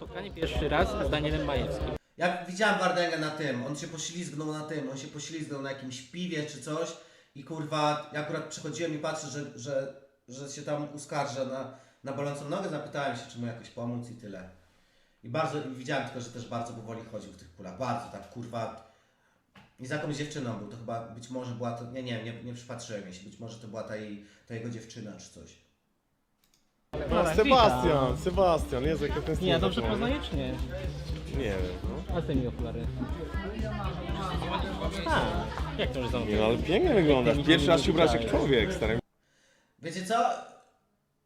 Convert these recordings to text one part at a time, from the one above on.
Spotkanie pierwszy raz z Danielem Majewskim. Ja widziałem Wardęgę na tym, on się poślizgnął na tym, on się poślizgnął na jakimś piwie czy coś i kurwa, ja akurat przychodziłem i patrzę, że, że, że się tam uskarża na, na bolącą nogę, zapytałem się, czy mu jakoś pomóc i tyle. I bardzo, i widziałem tylko, że też bardzo powoli chodził w tych kulach, bardzo tak kurwa. I z jakąś dziewczyną był, to chyba być może była to, nie, nie, nie, nie przypatrzyłem się, być może to była ta, jej, ta jego dziewczyna czy coś. No, Sebastian, Sebastian, Jezu, jak ja ten Nie, dobrze poznaję czy nie? Nie wiem, no. A ty mi okulary. A, jak to już Nie, no ale pięknie wyglądasz. Pierwszy raz się ubrałeś jak człowiek, stary. Wiecie co?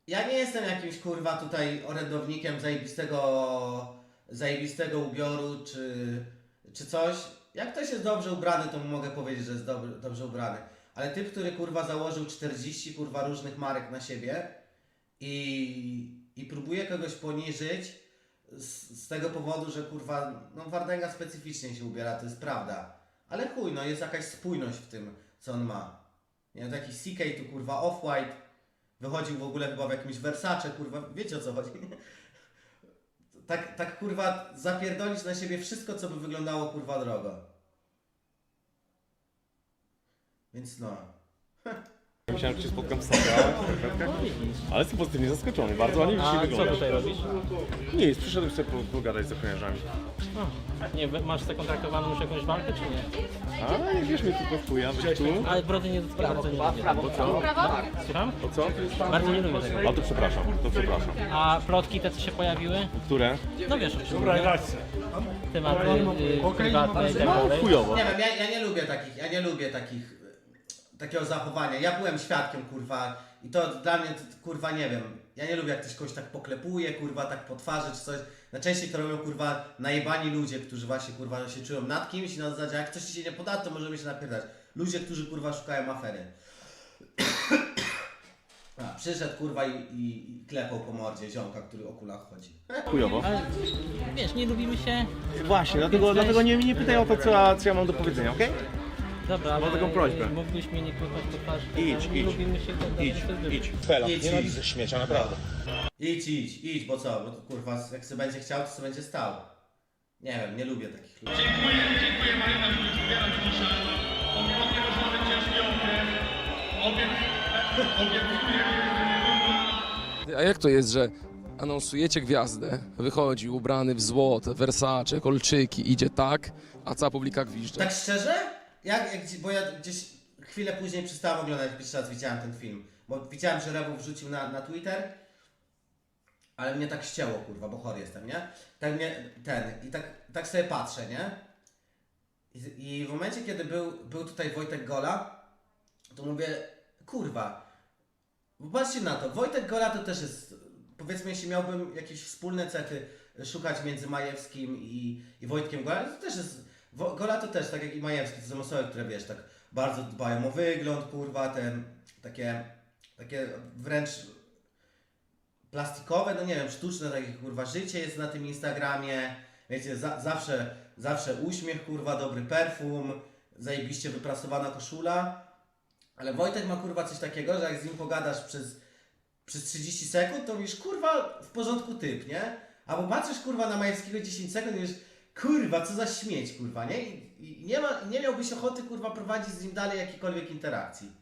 Ja nie jestem jakimś kurwa tutaj orędownikiem zajebistego, zajebistego ubioru czy, czy coś. Jak ktoś jest dobrze ubrany, to mu mogę powiedzieć, że jest dobry, dobrze ubrany. Ale typ, który kurwa założył 40 kurwa różnych marek na siebie i, i próbuje kogoś poniżyć z, z tego powodu, że kurwa, no Wardęga specyficznie się ubiera, to jest prawda. Ale chuj, no jest jakaś spójność w tym, co on ma. Nie, to jakiś CK tu kurwa off-white, wychodził w ogóle chyba w jakimś Versace, kurwa, wiecie o co chodzi. Tak, tak kurwa zapierdolić na siebie wszystko, co by wyglądało kurwa drogo. Więc no. Myślałem, że cię spotkam w Stanach, ale jestem pozytywnie zaskoczony. Bardzo ładnie dzisiaj A co wyglądasz. tutaj robisz? Nic, przyszedłem sobie po- pogadać z ochroniarzami. Nie, masz zakontraktowaną już jakąś walkę czy nie? A nie wiesz mnie tylko w chuja, być tu. Ale brody nie bardzo nie lubię. To co? Słucham? To co? Bardzo nie lubię tego. A to przepraszam, to przepraszam. A plotki te co się pojawiły? Które? No wiesz o czym mówię. Tematy y, prywatne i tak No, dalej. chujowo. Nie wiem, ja, ja nie lubię takich, ja nie lubię takich, takiego zachowania. Ja byłem świadkiem, kurwa, i to dla mnie, to, kurwa, nie wiem, ja nie lubię, jak ktoś kogoś tak poklepuje, kurwa, tak po twarzy czy coś. Najczęściej to robią, kurwa, najebani ludzie, którzy właśnie, kurwa, się czują nad kimś i na zasadzie, jak ktoś ci się nie poda, to możemy się napierdać. Ludzie, którzy, kurwa, szukają afery. A, przyszedł, kurwa, i, i, i klepał po mordzie ziomka, który o kulach chodzi. Chujowo. Ale wiesz, nie lubimy się. Właśnie, dlatego, dlatego nie, nie pytaj o to, co, co ja mam do powiedzenia, okej? Dobra, ale taką prośbę. mógłbyś mnie nie klepać po twarzy. Idź, nie idź. lubimy się tak Idź, to jest wybór. idź. Fela, Idź, nienawidzę idź. śmiecia, naprawdę. Idź, idź, idź, bo co? Bo to, kurwa, jak sobie będzie chciał, to sobie będzie stał. Nie wiem, nie lubię takich ludzi. A jak to jest, że anonsujecie gwiazdę, wychodzi ubrany w złote, Versace, kolczyki, idzie tak, a cała publika gwizdże? Tak szczerze? Jak, jak, bo ja gdzieś chwilę później przestałem oglądać, pierwszy raz widziałem ten film. Bo widziałem, że Rewo wrzucił na, na Twitter, ale mnie tak ścięło, kurwa, bo chory jestem, nie? Tak mnie, ten, i tak, tak sobie patrzę, nie? I, I w momencie, kiedy był, był tutaj Wojtek Gola, to mówię, kurwa, Popatrzcie na to, Wojtek Gola to też jest, powiedzmy, jeśli miałbym jakieś wspólne cechy szukać między Majewskim i, i Wojtkiem Gola, to też jest, Gola to też, tak jak i Majewski, to są osoby, które wiesz, tak bardzo dbają o wygląd, kurwa, ten, takie, takie wręcz plastikowe, no nie wiem, sztuczne takie kurwa życie jest na tym Instagramie, wiecie, za, zawsze, zawsze uśmiech, kurwa, dobry perfum, zajebiście wyprasowana koszula, ale Wojtek ma kurwa coś takiego, że jak z nim pogadasz przez, przez 30 sekund, to mówisz kurwa w porządku typ, nie? Albo patrzysz kurwa na Majewskiego 10 sekund i mówisz kurwa co za śmieć kurwa, nie? I, i nie, ma, nie miałbyś ochoty kurwa prowadzić z nim dalej jakiejkolwiek interakcji.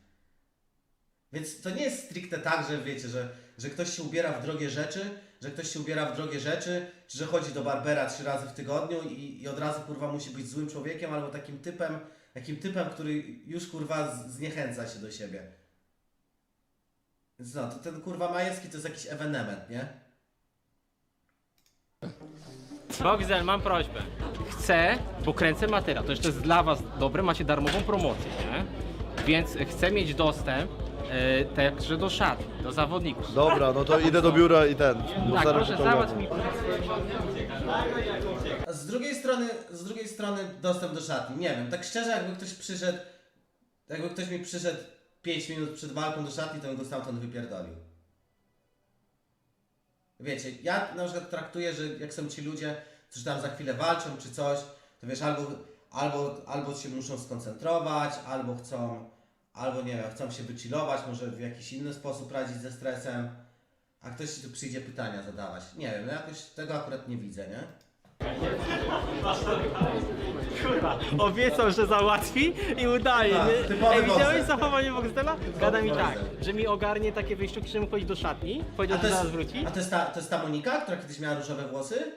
Więc to nie jest stricte tak, że wiecie, że, że ktoś się ubiera w drogie rzeczy, że ktoś się ubiera w drogie rzeczy, czy że chodzi do Barbera trzy razy w tygodniu i, i od razu kurwa musi być złym człowiekiem albo takim typem, takim typem, który już kurwa zniechęca się do siebie. Więc no, to ten kurwa Majewski to jest jakiś ewenement, nie? Bogzel, mam prośbę. Chcę, bo kręcę materiał, to jeszcze jest dla Was dobre, macie darmową promocję, nie? Więc chcę mieć dostęp e, także do szat, do zawodników. Dobra, no to idę do biura i ten. Tak, proszę to załatw ogarnąć. mi A z drugiej strony, z drugiej strony dostęp do szatni. Nie wiem, tak szczerze jakby ktoś przyszedł, jakby ktoś mi przyszedł 5 minut przed walką do szatni, to bym go stamtąd wypierdolił. Wiecie, ja na przykład traktuję, że jak są ci ludzie, którzy tam za chwilę walczą czy coś, to wiesz, albo, albo, albo się muszą skoncentrować, albo chcą, albo nie wiem, chcą się wychillować, może w jakiś inny sposób radzić ze stresem, A ktoś ci tu przyjdzie pytania zadawać. Nie wiem, no jakoś tego akurat nie widzę, nie? Obiecał, że załatwi i udaje. Tak, typowy Ej, widziałeś Boxer. zachowanie Boxdela? Gada mi tak, że mi ogarnie takie wyjściu, czym chodzi do szatni. Powiedział, że zaraz wróci. a to jest ta, to jest ta Monika, która kiedyś miała różowe włosy?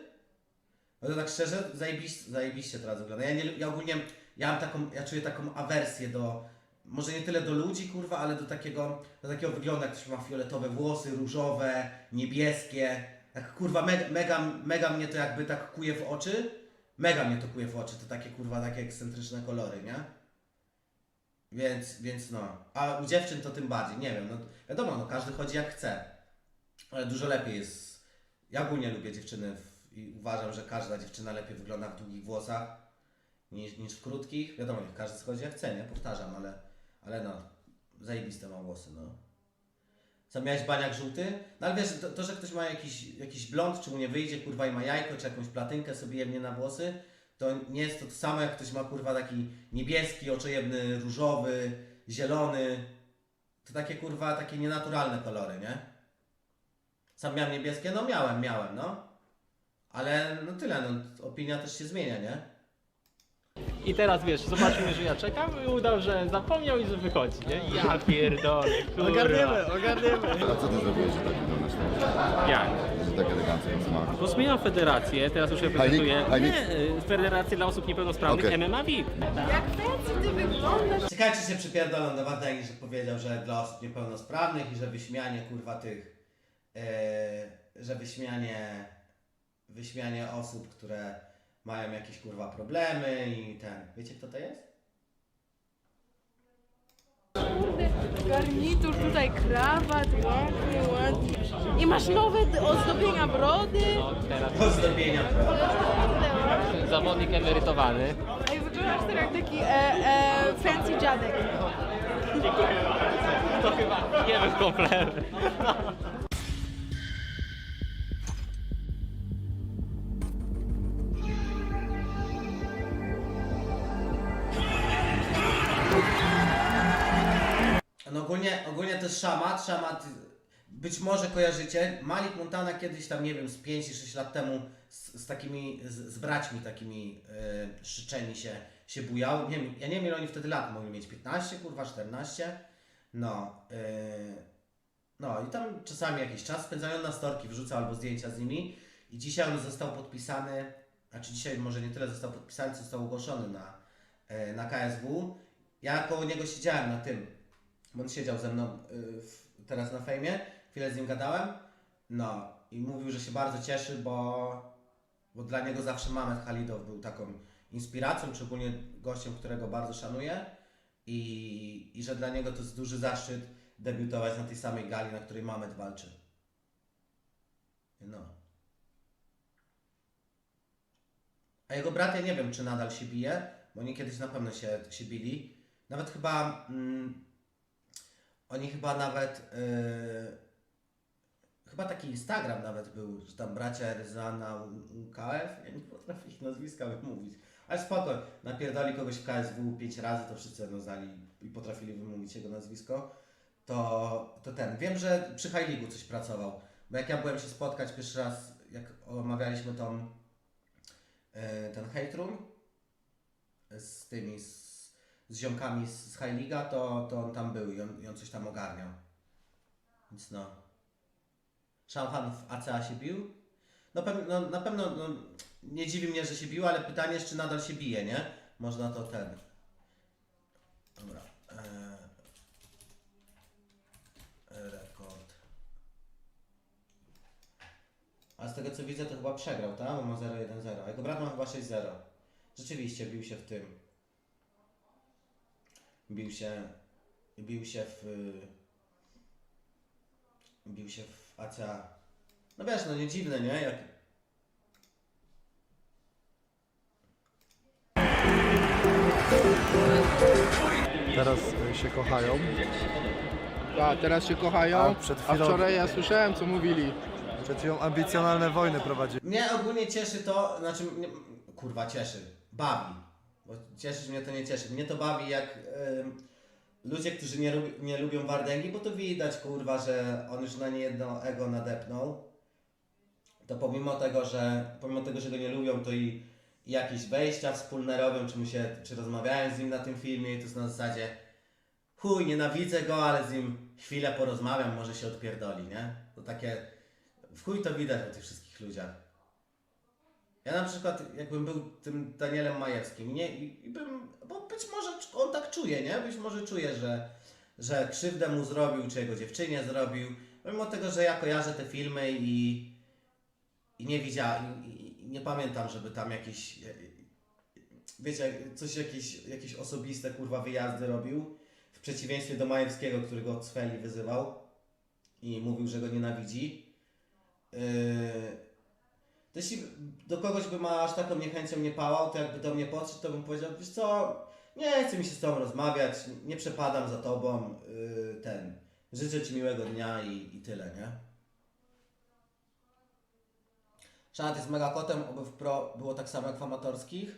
No to tak szczerze, zajebiście, zajebiście teraz wygląda. Ja, nie, ja ogólnie, ja mam taką, ja czuję taką awersję do, może nie tyle do ludzi, kurwa, ale do takiego, do takiego wyglądu, jak ktoś ma fioletowe włosy, różowe, niebieskie. Tak kurwa, mega, mega, mega mnie to jakby tak kuje w oczy. Mega mnie to kuje w oczy, to takie kurwa, takie ekscentryczne kolory, nie? Więc, więc no. A u dziewczyn to tym bardziej, nie wiem, no wiadomo, no każdy chodzi jak chce. Ale dużo lepiej jest. Ja ogólnie lubię dziewczyny w, i uważam, że każda dziewczyna lepiej wygląda w długich włosach niż, niż w krótkich. Wiadomo, każdy schodzi jak chce, nie? Powtarzam, ale, ale no, zajebiste ma włosy, no. Co, miałeś baniak żółty? No ale wiesz, to, to że ktoś ma jakiś, jakiś blond, czy mu nie wyjdzie, kurwa, i ma jajko, czy jakąś platynkę sobie jemnie na włosy, to nie jest to to samo, jak ktoś ma, kurwa, taki niebieski, oczojebny, różowy, zielony. To takie, kurwa, takie nienaturalne kolory, nie? Sam miałem niebieskie? No miałem, miałem, no. Ale no tyle, no opinia też się zmienia, nie? I teraz wiesz, zobaczymy, że ja czekam i udał, że zapomniał i że wychodzi, nie? Ja pierdolę, kurwa. Ogarniemy, ogarniemy. A co ty zrobiłeś, że tak wyglądasz? Jak? Że tak elegancko smak. Bo zmieniam federację, teraz już reprezentuję High League? nie, y, federację dla osób niepełnosprawnych Okej. MMA VIP. Jak fancy ty wyglądasz? Ciekawe, czy się przypierdolą do Wadegi, że powiedział, że dla osób niepełnosprawnych i że wyśmianie, kurwa, tych, e, że wyśmianie, wyśmianie osób, które mają jakieś, kurwa, problemy i ten. Wiecie, kto to jest? Kurde, garnitur, tutaj krawat, ładnie, ładnie. I masz nowe d- ozdobienia brody. Ozdobienia. Kurde, ładnie. Zawodnik emerytowany. Ej, wyglądasz teraz jak taki e, e, fancy dziadek. To chyba nie wiem kompletnie. Jest szamat, szamat, być może kojarzycie, Malik Montana kiedyś tam, nie wiem, z 5 czy 6 lat temu z, z takimi, z, z braćmi takimi e, szyczeni się, się bujał, nie wiem, ja nie wiem ile oni wtedy lat mogli mieć, 15 kurwa, 14, no, e, no i tam czasami jakiś czas spędzają na storki, wrzucał albo zdjęcia z nimi. I dzisiaj on został podpisany, znaczy dzisiaj może nie tyle został podpisany, co został ogłoszony na, e, na KSW, ja koło niego siedziałem na tym, bo on siedział ze mną y, w, teraz na fejmie, chwilę z nim gadałem, no i mówił, że się bardzo cieszy, bo, bo dla niego zawsze Mamet Halidow był taką inspiracją, czy ogólnie gościem, którego bardzo szanuje i, i że dla niego to jest duży zaszczyt debiutować na tej samej gali, na której Mamet walczy. No. A jego brat, ja nie wiem, czy nadal się bije, bo oni kiedyś na pewno się, się bili. Nawet chyba... Mm, oni chyba nawet. Yy, chyba taki Instagram nawet był, że tam bracia Ryzana UKF. Ja nie potrafię ich nazwiska wymówić. Ale spoko, napierdali kogoś w KSW pięć razy, to wszyscy no znali i potrafili wymówić jego nazwisko. To, to ten. Wiem, że przy High coś pracował. Bo jak ja byłem się spotkać pierwszy raz, jak omawialiśmy tą, yy, ten hate room z tymi, z, z ziomkami z, z High League'a, to, to on tam był i on, i on coś tam ogarniał. Więc no. Szampan w ACA się bił? No, no na pewno no, nie dziwi mnie, że się bił, ale pytanie jest, czy nadal się bije, nie? Można to ten. Dobra. Eee, rekord. A z tego co widzę, to chyba przegrał, tak? Bo ma 0-1-0. A jego brat ma chyba 6-0. Rzeczywiście bił się w tym. Bił się. Bił się w. Bił się w ACA. No wiesz, no nie dziwne, nie? Jak, Teraz y, się kochają. A teraz się kochają, A a, przed chwilą- wczoraj ja słyszałem co mówili. Przed chwilą ambicjonalne wojny prowadzili. Mnie ogólnie cieszy to, znaczy, mnie, kurwa cieszy, bawi. Bo cieszyć mnie to nie cieszy. Mnie to bawi, jak ludzie, którzy nie, nie lubią Wardęgi, bo to widać, kurwa, że on już na niejedno ego nadepnął, to pomimo tego, że pomimo tego, że go nie lubią, to i, jakieś wejścia wspólne robią, czy, mu się, czy rozmawiają z nim na tym filmie i to jest na zasadzie chuj, nienawidzę go, ale z nim chwilę porozmawiam, może się odpierdoli, nie? To takie, w chuj to widać po tych wszystkich ludziach. Ja na przykład, jakbym był tym Danielem Majewskim, nie? I, i bym, bo być może on tak czuje, nie? Być może czuje, że, że krzywdę mu zrobił, czy jego dziewczynie zrobił. Mimo tego, że ja kojarzę te filmy i, i nie widziałem, i, i nie pamiętam, żeby tam jakieś, e, wiecie, coś jakieś, jakieś osobiste, kurwa, wyjazdy robił. W przeciwieństwie do Majewskiego, którego od Cweli wyzywał i mówił, że go nienawidzi. Yy, to jeśli do kogoś by ma aż taką niechęcią nie pałał, to jakby do mnie podszedł, to bym powiedział, wiesz co, nie chce mi się z tobą rozmawiać, nie przepadam za tobą, yy, ten, życzę ci miłego dnia i, i tyle, nie? Szanat jest mega kotem, oby w pro było tak samo jak w amatorskich.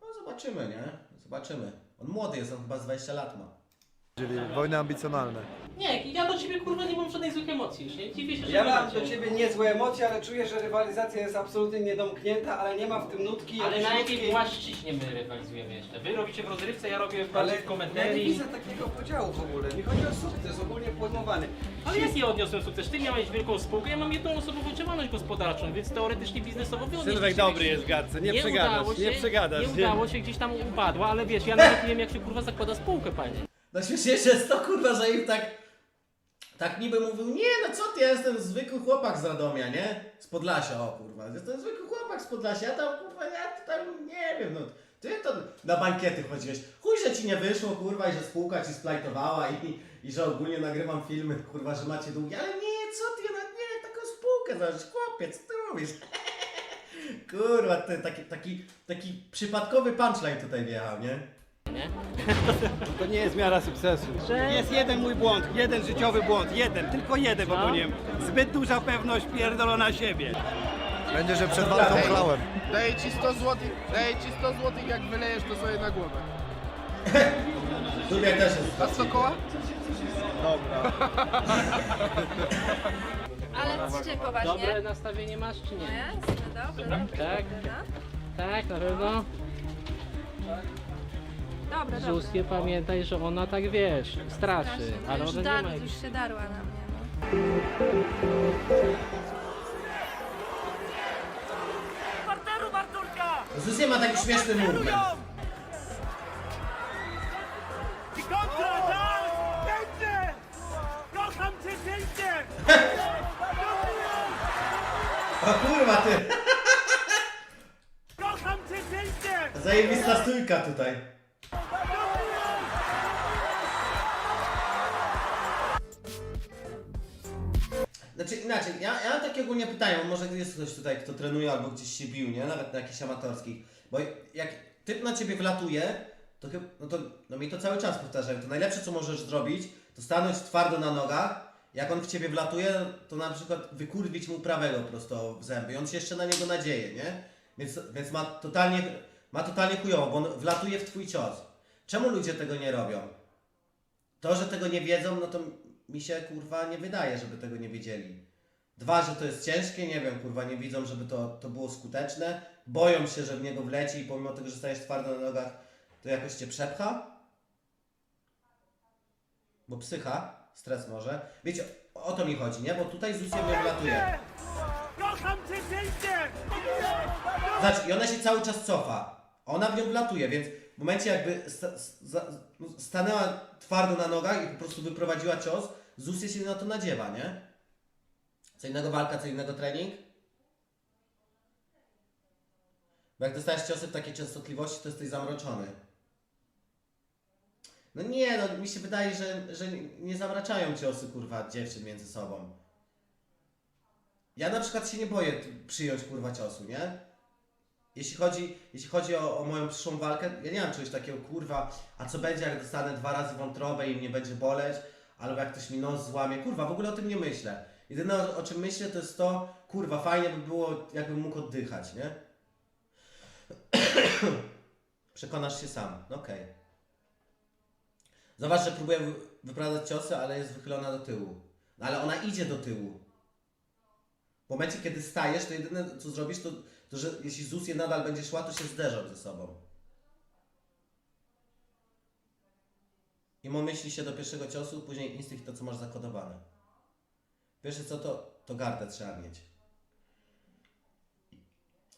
No zobaczymy, nie? Zobaczymy. On młody jest, on chyba z 20 lat ma. Wojny ambicjonalne. Nie, ja do ciebie kurwa nie mam żadnych złych emocji już, nie? Dziwię się, że Ja nie mam macie. do ciebie niezłe emocje, ale czuję, że rywalizacja jest absolutnie niedomknięta, ale nie ma w tym nutki Ale jakiejś na jakiej płaszczyźnie my rywalizujemy jeszcze? Wy robicie w rozrywce, ja robię w Ale bardziej w ja nie komentarii. widzę takiego podziału w ogóle. Mi chodzi o sukces ogólnie pojmowany. Ale jak ja odniosłem sukces? Ty miałeś wielką spółkę, ja mam jedną osobową działalność gospodarczą, więc teoretycznie biznesowo wy odnieśliście Sylwek dobry większy- jest w gadce, nie, nie przegadasz, udało się, nie przegadasz. Nie udało się, gdzieś tam upadła, ale wiesz, ja nawet nie wiem jak się kurwa zakłada spółkę, panie. Najśmieszniejsze jest to kurwa, że im tak tak niby mówił, nie no co ty, ja jestem zwykły chłopak z Radomia, nie? Z Podlasia, o kurwa, jestem zwykły chłopak z Podlasia, ja tam kurwa, ja tam nie wiem, no ty to na bankiety chodziłeś, chuj, że ci nie wyszło kurwa i że spółka ci splajtowała i, i że ogólnie nagrywam filmy, kurwa, że macie długi, ale nie, co ty, na, nie, taką spółkę założyć, chłopiec, co ty mówisz? kurwa, ty, taki, taki, taki przypadkowy punchline tutaj wjechał, nie? To nie jest miara sukcesu. Jest jeden mój błąd, jeden życiowy błąd, jeden, tylko jeden popełniłem. Zbyt duża pewność pierdolona siebie. Będzie, że przed walką chlałem. Daję ci 100 zł, daję ci 100 zł, jak wylejesz to sobie na głowę. Tutaj też jest. A co koła? Ale dzisiaj poważnie. Dobre nastawienie masz czy nie? Jasne, dobre. Tak? Tak, na pewno. Dobra, Zuzkie pamiętaj, że ona tak wiesz, straszy, ale Już, ona nie dar, ma... już się darła na mnie. Zuzie ma taki śmieszny movement. O kurwa ty! Zajebista stójka tutaj. Znaczy inaczej, ja, ja mam takie ogólnie pytanie, może jest ktoś tutaj, kto trenuje albo gdzieś się bił, nie? Nawet na jakichś amatorskich. Bo jak typ na ciebie wlatuje, to no to, no mi to cały czas powtarzają, to najlepsze co możesz zrobić, to stanąć twardo na nogach, jak on w ciebie wlatuje, to na przykład wykurwić mu prawego prosto w zęby i on się jeszcze na niego nadzieje, nie? Więc, więc ma totalnie, ma totalnie chujowo, bo on wlatuje w twój cios. Czemu ludzie tego nie robią? To, że tego nie wiedzą, no to mi się kurwa nie wydaje, żeby tego nie wiedzieli. Dwa, że to jest ciężkie, nie wiem, kurwa, nie widzą, żeby to, to było skuteczne. Boją się, że w niego wleci i pomimo tego, że stajesz twardo na nogach, to jakoś cię przepcha. Bo psycha, stres może. Wiecie, o, o to mi chodzi, nie? Bo tutaj Zusia mnie wlatuje. Zobacz, i ona się cały czas cofa. Ona w nią wlatuje, więc w momencie jakby sta, no, stanęła twardo na nogach i po prostu wyprowadziła cios, Zusia się na to nadziewa, nie? Co innego walka, co innego trening. Bo jak dostajesz ciosy w takiej częstotliwości, to jesteś zamroczony. No nie, no mi się wydaje, że, że nie zamraczają ciosy, kurwa, dziewczyn między sobą. Ja na przykład się nie boję przyjąć, kurwa, ciosu, nie? Jeśli chodzi, jeśli chodzi o, o moją przyszłą walkę, ja nie mam czegoś takiego, kurwa, a co będzie, jak dostanę dwa razy wątrobę i mnie będzie boleć, albo jak ktoś mi nos złamie, kurwa, w ogóle o tym nie myślę. Jedyne o, czym myślę to jest to, kurwa, fajnie by było, jakbym mógł oddychać, nie? Przekonasz się sam, no okej. Zobacz, że próbuje wy- wyprowadzać ciosy, ale jest wychylona do tyłu. No ale ona idzie do tyłu. W momencie, kiedy stajesz, to jedyne co zrobisz, to, to że jeśli ZUS je nadal będzie szła, to się zderzą ze sobą. I myśli się do pierwszego ciosu, później instynkt to, co masz zakodowane. Pierwsze co, to, to gardę trzeba mieć.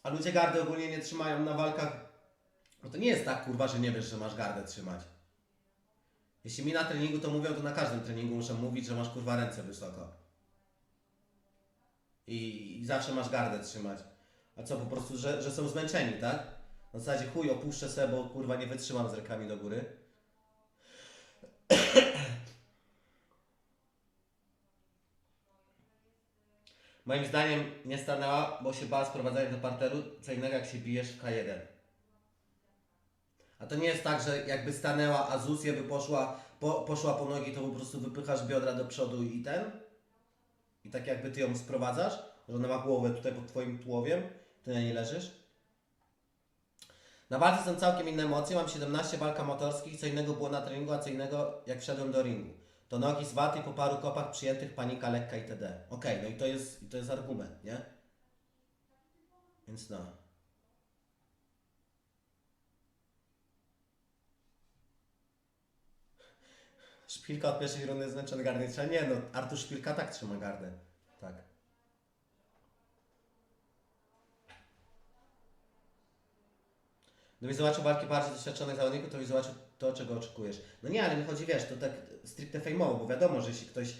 A ludzie gardy ogólnie nie trzymają na walkach. No to nie jest tak, kurwa, że nie wiesz, że masz gardę trzymać. Jeśli mi na treningu to mówią, to na każdym treningu muszę mówić, że masz kurwa ręce wysoko. I, i zawsze masz gardę trzymać. A co po prostu, że, że są zmęczeni, tak? Na zasadzie chuj, opuszczę sobie, bo kurwa nie wytrzymam z rękami do góry. Moim zdaniem nie stanęła, bo się bała sprowadzania do parteru, co innego jak się bijesz w K1. A to nie jest tak, że jakby stanęła, a Zuzję by poszła po, poszła po nogi, to po prostu wypychasz biodra do przodu i ten. I tak jakby ty ją sprowadzasz, że ona ma głowę tutaj pod twoim tułowiem, ty na niej leżysz. Na walce są całkiem inne emocje. Mam 17 walk amatorskich, co innego było na treningu, a co innego jak wszedłem do ringu. To nogi z waty po paru kopach przyjętych, panika lekka itd. Okej, no i to jest, i to jest argument, nie? Więc no. Szpilka od pierwszej rundy zmęczony gardę. Nie no, Artur Szpilka tak trzyma gardę. Tak. Gdybyś zobaczył walki bardziej doświadczonych zawodników, to byś zobaczył to, czego oczekujesz. No nie, ale mi chodzi, wiesz, to tak stricte fejmowo, bo wiadomo, że jeśli ktoś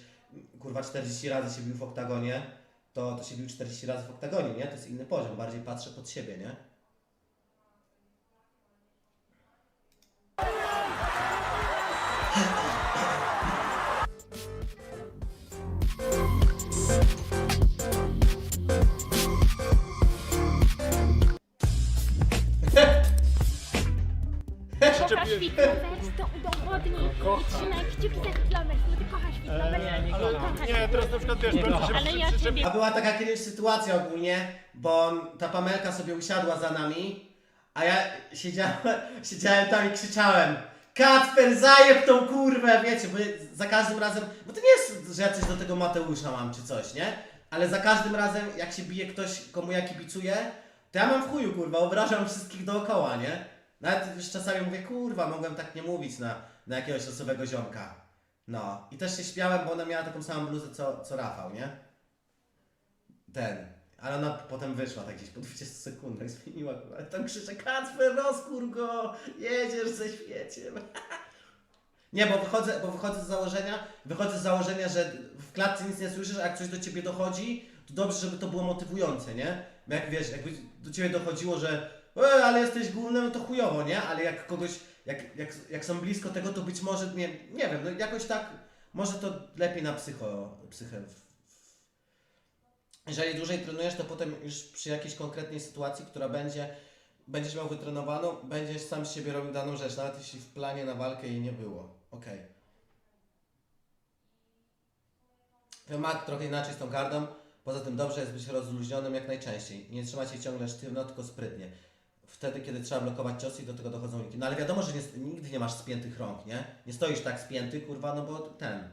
kurwa 40 razy się bił w oktagonie, to, to się bił 40 razy w oktagonie, nie? To jest inny poziom, bardziej patrzę pod siebie, nie? Kochasz to udowodnij. Trzymaj kciuki za bo ty kochasz kochasz Nie, teraz na przykład wiesz, kończy się Ale ja ciebie A była taka kiedyś sytuacja ogólnie, bo ta Pamelka sobie usiadła za nami, a ja siedziałem, siedziałem tam i krzyczałem Kacper, zajeb tą kurwę, wiecie, bo za każdym razem, bo to nie jest, że ja coś do tego Mateusza mam czy coś, nie? Ale za każdym razem, jak się bije ktoś, komu ja kibicuję, to ja mam w chuju, kurwa, obrażam wszystkich dookoła, nie? Nawet już czasami mówię, kurwa, mogłem tak nie mówić na, na jakiegoś losowego ziomka. No. I też się śmiałem, bo ona miała taką samą bluzę co, co Rafał, nie? Ten. Ale ona potem wyszła tak gdzieś po 20 sekundach, zmieniła kurwa. Tam krzyczę, Kacper, rozkur go! Jedziesz ze świeciem. Nie, bo wychodzę, bo wychodzę z założenia, wychodzę z założenia, że w klatce nic nie słyszysz, a jak coś do ciebie dochodzi, to dobrze, żeby to było motywujące, nie? Jak wiesz, jakby do ciebie dochodziło, że e, ale jesteś głównym, to chujowo, nie? Ale jak kogoś, jak, jak, jak są blisko tego, to być może, nie, nie wiem, no jakoś tak, może to lepiej na psycho, psychę. Jeżeli dłużej trenujesz, to potem już przy jakiejś konkretnej sytuacji, która będzie, będziesz miał wytrenowaną, będziesz sam z siebie robił daną rzecz, nawet jeśli w planie na walkę jej nie było. Okej. Okay. Mak trochę inaczej z tą gardą. Poza tym dobrze jest być rozluźnionym jak najczęściej. Nie trzymać się ciągle sztywno, tylko sprytnie. Wtedy, kiedy trzeba blokować ciosy i do tego dochodzą uniki. No ale wiadomo, że nie, nigdy nie masz spiętych rąk, nie? Nie stoisz tak spięty, kurwa, no bo ten.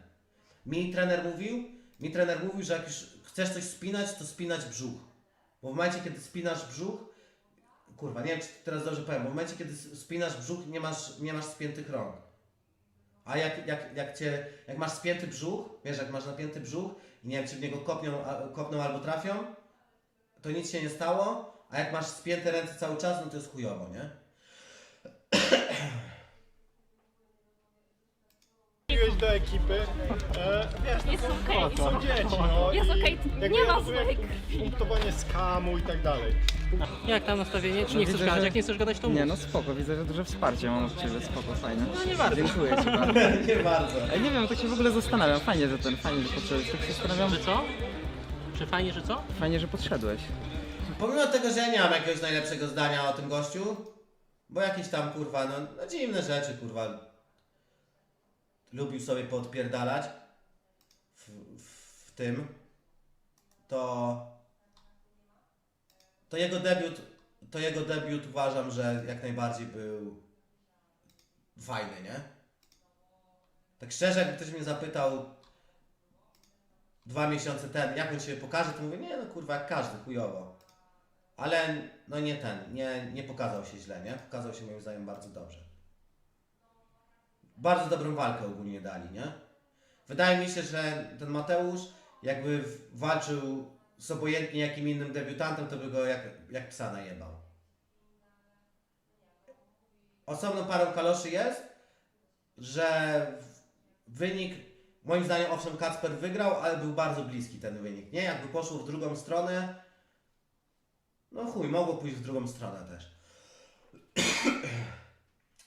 Mi trener mówił, mi trener mówił, że jak już chcesz coś spinać, to spinać brzuch. Bo w momencie, kiedy spinasz brzuch, kurwa, nie wiem, czy teraz dobrze powiem, bo w momencie, kiedy spinasz brzuch, nie masz, nie masz spiętych rąk. A jak, jak, jak, cię, jak masz spięty brzuch, wiesz, jak masz napięty brzuch i nie wiem, czy w niego kopnią, kopną albo trafią, to nic się nie stało, a jak masz spięte ręce cały czas, no to jest chujowo, nie? Wróciłeś do ekipy, e, wiesz, to Jest są, okej. to są dzieci, no. Jest i okej, jakby nie ma jakby złej krwi. Punktowanie skamu i tak dalej. Jak tam nastawienie? Czy nie chcesz widzę, gadać? że- Jak nie chcesz gadać, to mów. Nie no spoko, widzę, że duże wsparcie mam od Ciebie, spoko, fajne. No nie bardzo. Dziękuję Ci bardzo. nie bardzo. Ej, nie wiem, tak się w ogóle zastanawiam, fajnie, że ten, fajnie, że podszedłeś, tak się zastanawiam, Że co? Czy fajnie, że co? fajnie, że podszedłeś. Pomimo tego, że ja nie mam jakiegoś najlepszego zdania o tym gościu, bo jakieś tam kurwa, no, no dziwne rzeczy kurwa lubił sobie podpierdalać w, w tym, to to jego debiut, to jego debiut uważam, że jak najbardziej był fajny, nie? Tak szczerze, jakby ktoś mnie zapytał dwa miesiące temu, jak on się pokaże, to mówię, nie no kurwa, jak każdy, chujowo. Ale no nie ten, nie, nie pokazał się źle, nie? Pokazał się moim zdaniem bardzo dobrze. Bardzo dobrą walkę ogólnie dali, nie? Wydaje mi się, że ten Mateusz jakby walczył z obojętnie jakim innym debiutantem, to by go jak, jak psa najebał. Osobną parą kaloszy jest, że wynik, moim zdaniem owszem Kacper wygrał, ale był bardzo bliski ten wynik, nie? Jakby poszło w drugą stronę, no chuj, mogło pójść w drugą stronę też.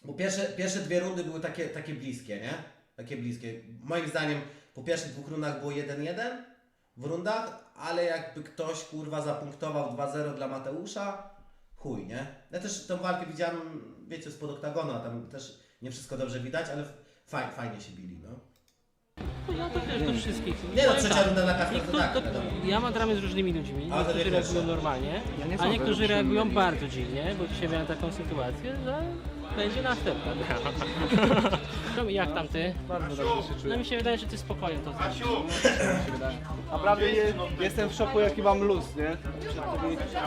Bo pierwsze, pierwsze dwie rundy były takie, takie bliskie, nie? Takie bliskie. Moim zdaniem po pierwszych dwóch rundach było 1-1 w rundach, ale jakby ktoś kurwa zapunktował 2-0 dla Mateusza, chuj, nie? Ja też tą walkę widziałem, wiecie, spod oktagonu, tam też nie wszystko dobrze widać, ale faj, fajnie się bili, no. No to wiesz, do wszystkich. Nie no, Powiem trzecia tak, runda na to niektórzy- tak, to- wiadomo. Ja mam dramy z różnymi ludźmi. Ale Niektórzy nie reagują normalnie, nie a sądzę, niektórzy że reagują bardzo dziwnie, bo dzisiaj miałem taką sytuację, że będzie następna drama. No i jak tam ty? Bardzo dobrze się No czuję. mi się wydaje, że ty spokojnie to zrobisz. wydaje. Naprawdę nie, jestem w szoku jaki mam luz, nie?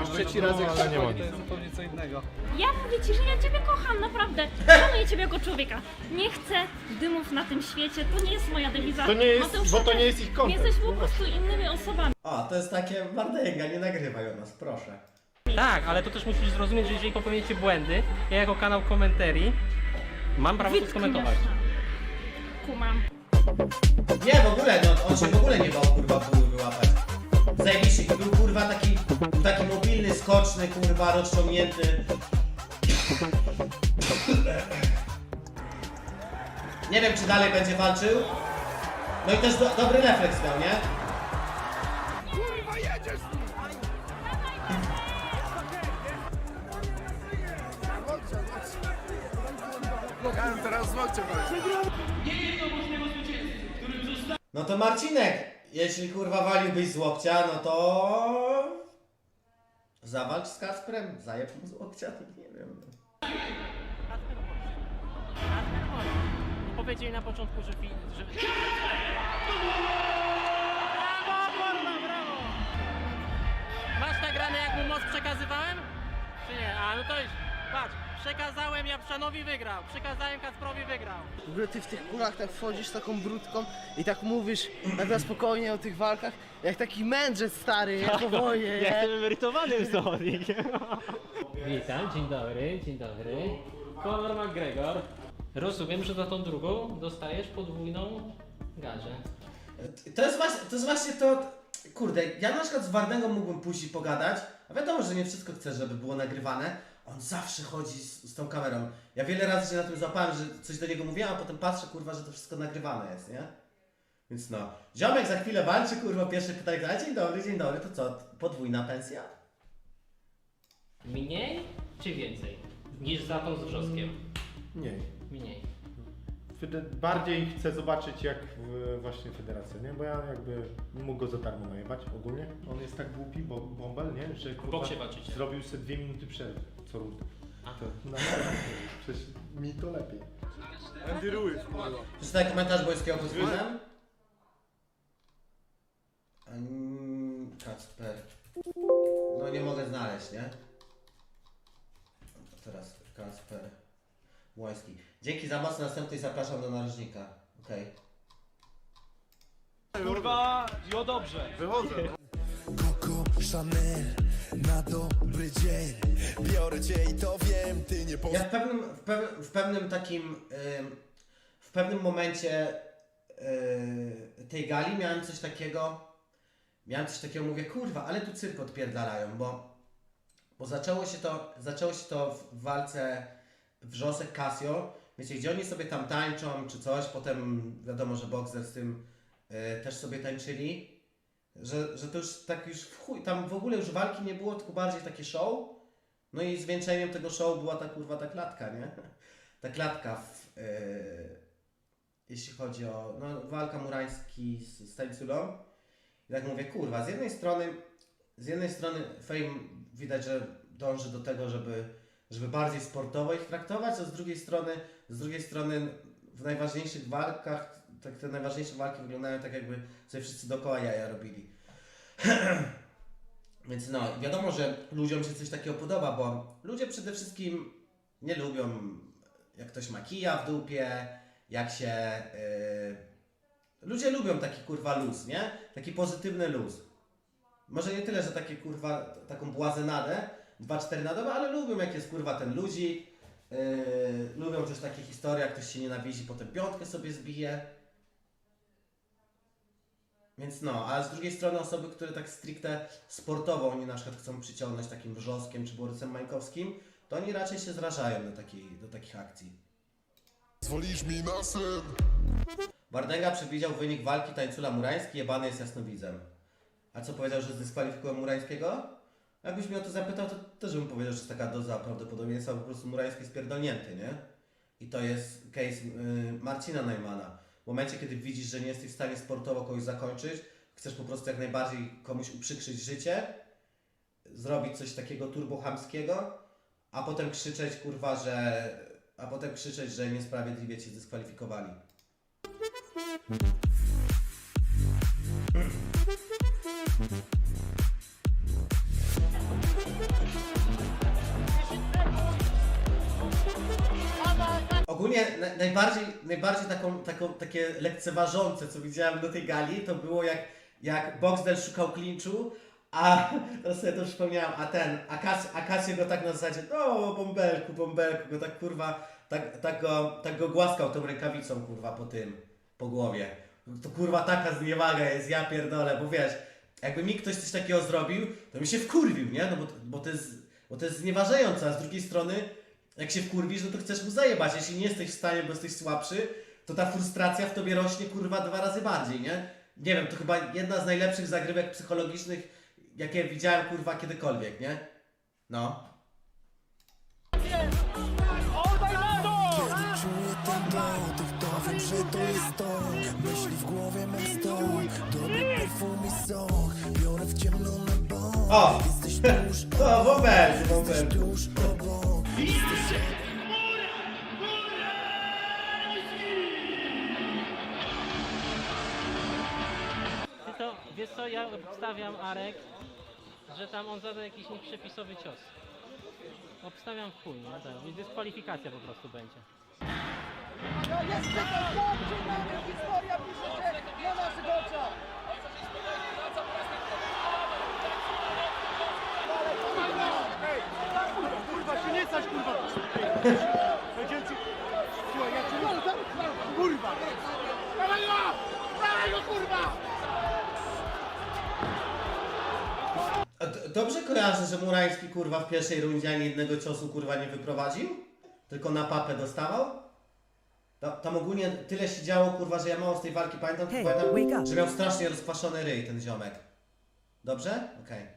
Już trzeci raz jak się to jest zupełnie co innego. Ja mówię ci, że ja ciebie kocham, naprawdę. Szanuję ciebie jako człowieka. Nie chcę dymów na tym świecie, to nie jest moja dewiza. To nie jest- Mateusz, bo to nie jest ich content. My jesteśmy po prostu innymi osobami. O, to jest takie Wardęga, nie nagrywaj o nas, proszę. Tak, ale to też musisz zrozumieć, że jeżeli popełnicie błędy, ja jako kanał komentarii mam prawo to Wytkniesz. skomentować. Kumam. Nie, w ogóle, no on się w ogóle nie bał kurwa były wyłapać. Zajebiście, był kurwa taki, taki mobilny, skoczny, kurwa, rozciągnięty. Nie wiem, czy dalej będzie walczył. No i też do, dobry refleks miał, nie? No to Marcinek, jeśli kurwa waliłbyś z łokcia, no to... Zawalcz z Kasprem, zajeb mu z łokcia, nie wiem. Powiedzieli na początku, że... że... Brawo, kurwa, brawo! Masz nagrane jak mu moc przekazywałem? Czy nie? A no to już, patrz, przekazałem, Japszanowi wygrał, przekazałem Kacprowi wygrał. W ogóle ty w tych kulach tak wchodzisz z taką brudką i tak mówisz tak na spokojnie o tych walkach, jak taki mędrzec stary, jak po wojnie, nie? Jestem emerytowanym zawodnikiem. Witam, dzień dobry, dzień dobry. Conor McGregor. Rozumiem, że za tą drugą dostajesz podwójną garzę. To jest właśnie to, jest właśnie to kurde, ja na przykład z Warnego mógłbym pójść i pogadać, a wiadomo, że nie wszystko chcę, żeby było nagrywane. On zawsze chodzi z, z tą kamerą. Ja wiele razy się na tym złapałem, że coś do niego mówiłem, a potem patrzę, kurwa, że to wszystko nagrywane jest, nie? Więc no, ziomek za chwilę walczy, kurwa, pierwsze pytanie, a dzień dobry, dzień dobry, to co, podwójna pensja? Mniej czy więcej niż za tą z wrzoskiem? Nie. Mniej. Bardziej chcę zobaczyć jak w, właśnie federacja, nie? Bo ja jakby nie mógł go za darmo najebać ogólnie. On jest tak głupi, bo bąbel, nie? Że kurwa, walczycie. zrobił sobie dwie minuty przerwy co rundę. A. To, no, przecież mi to lepiej. Andy Ruiz, kurwa. Przeczytaj komentarz Bojskiego pod. Mm, Kacper. No nie mogę znaleźć, nie? Teraz Kacper. Łoński. Dzięki za moc następnej zapraszam do narożnika. Okej. Kurwa, jo dobrze. Wychodzę. Coco Chanel na dobry dzień. Biorę cię i to wiem, ty nie Ja w pewnym, w pewnym, w pewnym takim, ym, w pewnym momencie yy, tej gali miałem coś takiego, miałem coś takiego, mówię, kurwa, ale tu cyrk odpierdalają, bo, bo zaczęło się to, zaczęło się to w walce Wrzosek Casio, wiecie, gdzie oni sobie tam tańczą czy coś, potem wiadomo, że Boxer z tym yy, też sobie tańczyli, że, że to już tak już w chuj, tam w ogóle już walki nie było, tylko bardziej takie show, no i zwieńczeniem tego show była ta kurwa ta klatka, nie? Ta klatka w, yy, jeśli chodzi o no, walka Murański z, z. I tak mówię, kurwa, z jednej strony z jednej strony Fame widać, że dąży do tego, żeby, żeby bardziej sportowo ich traktować, a z drugiej strony z drugiej strony w najważniejszych walkach, tak te najważniejsze walki wyglądają tak jakby sobie wszyscy dookoła jaja robili. Więc no, wiadomo, że ludziom się coś takiego podoba, bo ludzie przede wszystkim nie lubią, jak ktoś ma kija w dupie, jak się... Yy... Ludzie lubią taki kurwa luz, nie? Taki pozytywny luz. Może nie tyle, że takie kurwa, taką błazenadę, 2-4 na dobę, ale lubią jak jest kurwa ten luzik. Yy, lubią też takie historie, jak ktoś się nienawidzi, potem piątkę sobie zbije. Więc no, a z drugiej strony osoby, które tak stricte sportowo oni na przykład chcą przyciągnąć takim wrzoskiem czy Borysem Mańkowskim, to oni raczej się zrażają do, takiej, do takich akcji. Zwolisz mi na sen. Wardęga przewidział wynik walki tańcula Murański, jebany jest jasnowidzem. A co powiedział, że zdyskwalifikują Murańskiego? Jakbyś mnie o to zapytał, to też bym powiedział, że jest taka doza prawdopodobieństwa, po prostu Murański jest pierdolnięty, nie? I to jest case y, Marcina Najmana. W momencie, kiedy widzisz, że nie jesteś w stanie sportowo kogoś zakończyć, chcesz po prostu jak najbardziej komuś uprzykrzyć życie, zrobić coś takiego turbohamskiego, a potem krzyczeć, kurwa, że... A potem krzyczeć, że niesprawiedliwie cię zdyskwalifikowali. Ogólnie na, najbardziej, najbardziej taką, taką, takie lekceważące, co widziałem do tej gali, to było jak, jak Boxdel szukał klinczu, a teraz sobie to przypomniałem, a ten, Akac, Akacjo go tak na zasadzie, no bąbelku, bąbelku, go tak kurwa, tak, tak, go, tak go głaskał tą rękawicą kurwa po tym, po głowie. To kurwa taka zniewaga jest, ja pierdolę, bo wiesz, jakby mi ktoś coś takiego zrobił, to mi się wkurwił, nie? No bo, bo, to, jest, bo to jest znieważające, a z drugiej strony, jak się wkurwisz, no to chcesz mu zajebać. Jeśli nie jesteś w stanie, bo jesteś słabszy, to ta frustracja w tobie rośnie kurwa dwa razy bardziej, nie? Nie wiem, to chyba jedna z najlepszych zagrywek psychologicznych, jakie widziałem kurwa kiedykolwiek, nie? No. Czuję ten dotyk, to wiem, że to jest to Myśli w głowie me sto Dobry perfum i sok Biorę w ciemno na bok O! Jesteś tuż. Jesteś tuż obok wiesz co, ja obstawiam Arek, że tam on zada jakiś nieprzepisowy cios. Obstawiam w chuj, nie? Tak. I dyskwalifikacja po prostu będzie. Kurwa, się nie stać, kurwa! Ci... Słuchaj, ja cię nie... Kurwa! Dawaj go! Dawaj go, kurwa! Dobrze kojarzę, że Murański kurwa w pierwszej rundzie ani jednego ciosu kurwa nie wyprowadził? Tylko na papę dostawał? Ta- Tam ogólnie tyle się działo kurwa, że ja mało z tej walki pamiętam, tylko pamiętam, że miał strasznie rozkwaszony ryj ten ziomek. Dobrze? Okej.